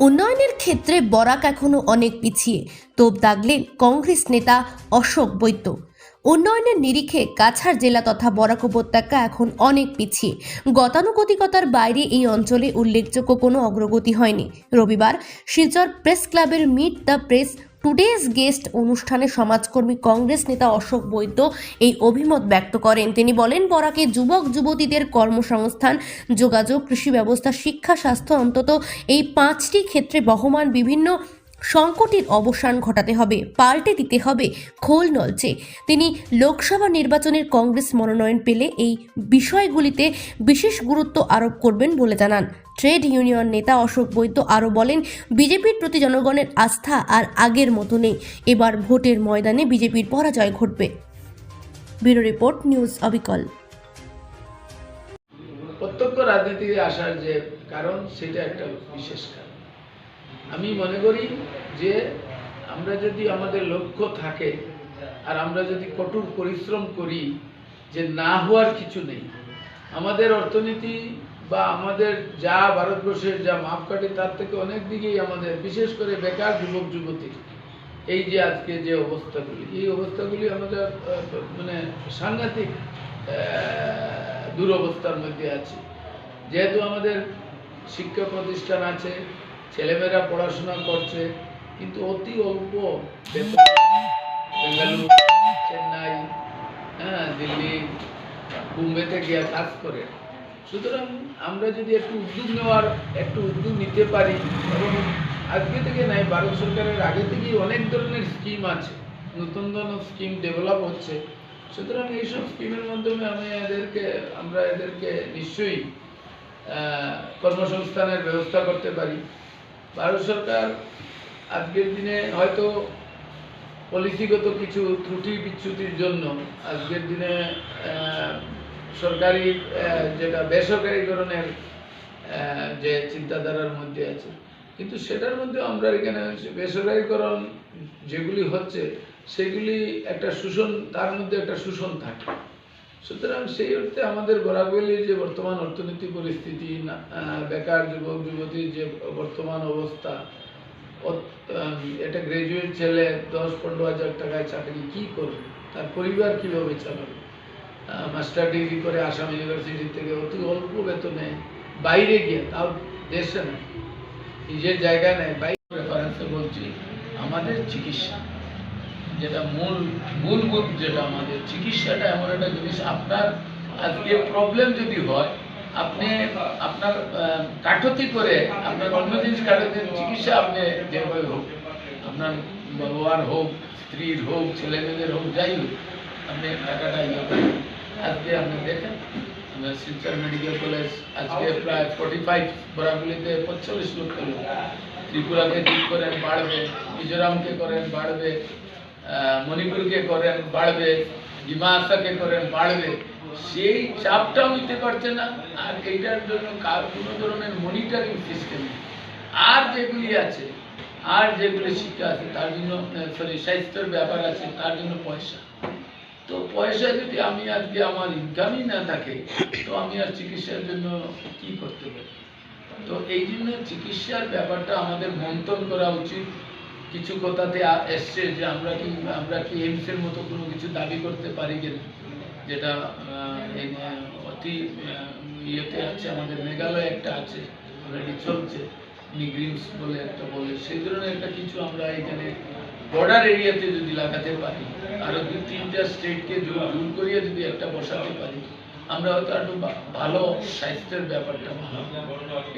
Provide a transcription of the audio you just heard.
উন্নয়নের ক্ষেত্রে বরাক এখনও অনেক পিছিয়ে। তোপ দাগলেন কংগ্রেস নেতা অশোক বৈদ্য। উন্নয়নের নিরিখে কাছাড় জেলা তথা বরাক উপত্যকা এখন অনেক পিছিয়ে। গতানুগতিকতার বাইরে এই অঞ্চলে উল্লেখযোগ্য কোনো অগ্রগতি হয়নি। রবিবার শিলচর প্রেস ক্লাবের meet the press today's guest অনুষ্ঠানে সমাজকর্মী কংগ্রেস নেতা অশোক বৈদ্য এই অভিমত ব্যক্ত করেন। তিনি বলেন, বরাকে যুবক যুবতীদের কর্মসংস্থান, যোগাযোগ, কৃষি ব্যবস্থা, শিক্ষা, স্বাস্থ্য অন্তত এই পাঁচটি ক্ষেত্রে বহমান বিভিন্ন সংকটের অবসান ঘটাতে হবে, পাল্টে দিতে হবে খোল নলচে। তিনি লোকসভা নির্বাচনের কংগ্রেস মনোনয়ন পেলে এই বিষয়গুলিতে বিশেষ গুরুত্ব আরোপ করবেন বলে জানান। ট্রেড ইউনিয়ন নেতা অশোক বৈদ্য আরও বলেন, বিজেপির প্রতি জনগণের আস্থা আর আগের মতো নেই। এবার ভোটের ময়দানে বিজেপির পরাজয় ঘটবে। ব্যুরো রিপোর্ট, নিউজ অবিকল। প্রত্যক্ষ রাজনীতিতে আসার যে কারণ, সেটা একটা বিশেষ কারণ। আমি মনে করি যে আমরা যদি আমাদের লক্ষ্য থাকে আর আমরা যদি কঠোর পরিশ্রম করি যে না হওয়ার কিছু নেই, আমাদের অর্থনীতি বা আমাদের যা ভারতবর্ষের যা মাপকাঠি তার থেকে অনেক দিকেই আমাদের, বিশেষ করে বেকার যুবক যুবতী এই যে আজকে যে অবস্থাগুলি, এই অবস্থাগুলি আমাদের মানে সাংঘাতিক দুরবস্থার মধ্যে আছে। যেহেতু আমাদের শিক্ষা প্রতিষ্ঠান আছে ছেলেমেয়েরা পড়াশোনা করছে, কিন্তু অতি অল্প বেঙ্গালুরু, চেন্নাই হ্যাঁ দিল্লি, বোম্বেতে গিয়ে কাজ করে। সুতরাং আমরা যদি একটু উদ্যোগ নেওয়ার, একটু উদ্যোগ নিতে পারি, এবং আজকে থেকে নাই, ভারত সরকারের আগে থেকেই অনেক ধরনের স্কিম আছে, নতুন নতুন স্কিম ডেভেলপ হচ্ছে। সুতরাং এইসব স্কিমের মাধ্যমে আমি এদেরকে, আমরা এদেরকে নিশ্চয়ই কর্মসংস্থানের ব্যবস্থা করতে পারি। ভারত সরকার আজকের দিনে হয়তো পলিসিগত কিছু ত্রুটি বিচ্যুতির জন্য আজকের দিনে সরকারি যেটা বেসরকারীকরণের যে চিন্তাধারার মধ্যে আছে। কিন্তু সেটার মধ্যে আমরা এখানে বেসরকারীকরণ যেগুলি হচ্ছে, সেগুলি একটা শোষণ, তার মধ্যে একটা শোষণ থাকে। সুতরাং সেই অর্থে আমাদের বরাকবেলির যে বর্তমান অর্থনৈতিক পরিস্থিতি বেকার যুবক, যুবতীর যে বর্তমান অবস্থা একটা গ্রাজুয়েট ছেলে দশ পনেরো হাজার টাকায় চাকরি কি করবে? তার পরিবার কীভাবে চালাবে? মাস্টার ডিগ্রি করে আসাম ইউনিভার্সিটি থেকে অতি অল্প বেতনে বাইরে গিয়ে, তাও দেশে না নিজের জায়গায় নেয়, বাইরে বলছি, আমাদের চিকিৎসা। যেটা মূল মূলভূত যেটা আমাদের, চিকিৎসাটা এমন একটা জিনিস, আপনার আজকে প্রবলেম যদি হয়, আপনি আপনার কাঠতি করে আপনার অন্য জিনিস কাঠতি চিকিৎসা আপনি যেভাবে হোক, আপনার বাবার হোক, স্ত্রীর হোক ছেলে মেয়েদের হোক, যাই হোক, আপনি টাকাটা ইয়ে করেন। আজকে আপনি দেখেন শিলচর মেডিকেল কলেজ আজকে প্রায় ফোর্টি ফাইভ বরাগুলিতে পঁয়তাল্লিশ লক্ষ লোক। ত্রিপুরাকে ঠিক করেন, বাড়বে, মিজোরামকে করেন, বাড়বে মণিপুরকে করেন, বাড়বে ডিমাসাকে করেন, বাড়বে। সেই চাপটাও নিতে পারছে না, আর এইটার জন্য কোনো ধরনের মনিটরিং সিস্টেম আর যেগুলি আছে, আর যেগুলি শিক্ষা আছে, তার জন্য সরি স্বাস্থ্যের ব্যাপার আছে, তার জন্য পয়সা। তো পয়সা যদি আমি আজকে আমার ইনকামই না থাকে, তো আমি আর চিকিৎসার জন্য কি করতে পারি? তো এই জন্য চিকিৎসার ব্যাপারটা আমাদের মন্থন করা উচিত। কিছু কথাতে এসছে যে আমরা কি আমরা কি এইমসের মতো কোনো কিছু দাবি করতে পারি কিনা? যেটা অতি ইয়েতে আছে, আমাদের মেঘালয় একটা আছে অলরেডি চলছে নিগ্রিমস বলে একটা বলে, সেই ধরনের একটা কিছু আমরা এখানে বর্ডার এরিয়াতে যদি লাগাতে পারি, আরও দুই তিনটা স্টেটকে জোর করিয়ে যদি একটা বসাতে পারি, আমরা হয়তো একটু ভালো স্বাস্থ্যের ব্যাপারটা ভালো।